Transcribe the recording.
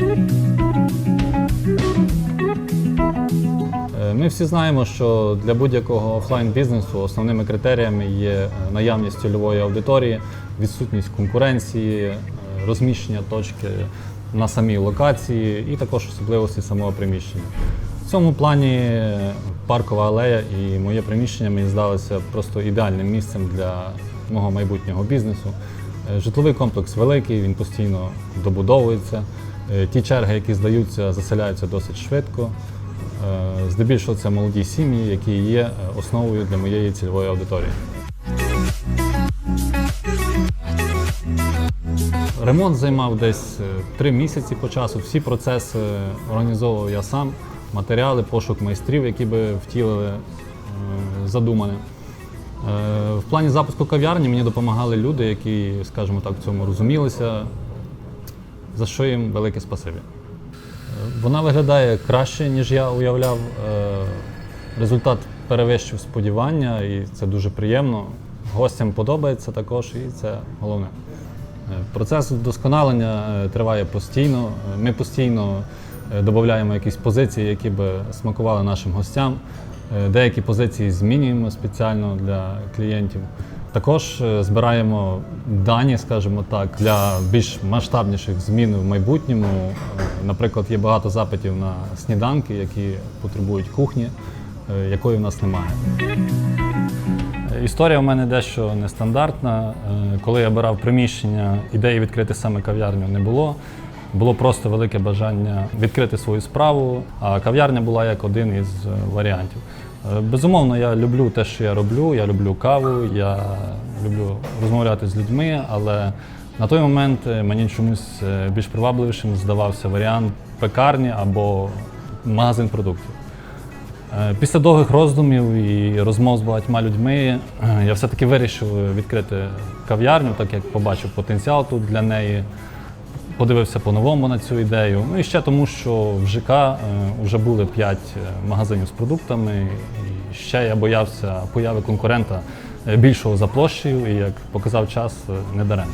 Е, Ми всі знаємо, що для будь-якого офлайн бізнесу основними критеріями є е, наявність цільової аудиторії, відсутність конкуренції, е, розміщення точки на самій локації і також особливості самого приміщення. В цьому плані паркова алея і моє приміщення мені здалося просто ідеальним місцем для мого майбутнього бізнесу. Житловий комплекс великий, він постійно добудовується. Е, Ті черги, які здаються, заселяються досить швидко. Е, Здебільшого це молоді сім'ї, які є е, основою для моєї цільової аудиторії. Ремонт займав десь три місяці по часу. Всі процеси організовував я сам, матеріали, пошук майстрів, які би втілили задумане. В плані запуску кав'ярні мені допомагали люди, які, скажімо так, в цьому розумілися, за що їм велике спасибі. Вона виглядає краще, ніж я уявляв. Е, Результат перевищив сподівання, і це дуже приємно. Гостям подобається також, і це головне. Е, Процес вдосконалення е, триває постійно. Ми постійно додаємо якісь позиції, які би смакували нашим гостям. Деякі позиції змінюємо спеціально для клієнтів. Також е, збираємо дані, скажімо так, для більш масштабніших змін в майбутньому. Е, Наприклад, є багато запитів на сніданки, які потребують кухні, е, якої в нас немає. Історія в мене дещо нестандартна. Коли я обирав приміщення, ідеї відкрити саме кав'ярню не було. Було просто велике бажання відкрити свою справу, а кав'ярня була як один із варіантів. Е, Безумовно, я люблю те, що я роблю. Я люблю каву, я люблю розмовляти з людьми, але на той момент е, мені чомусь е, більш привабливішим здавався варіант пекарні або магазин продуктів. Після довгих роздумів і розмов з багатьма людьми я все-таки вирішив відкрити кав'ярню, так як побачив потенціал тут для неї. Подивився по-новому на цю ідею. Ну і ще тому, що в ЖК е, вже були 5 магазинів з продуктами, і ще я боявся появи конкурента е, більшого за площею, і як показав час, е, не даремно.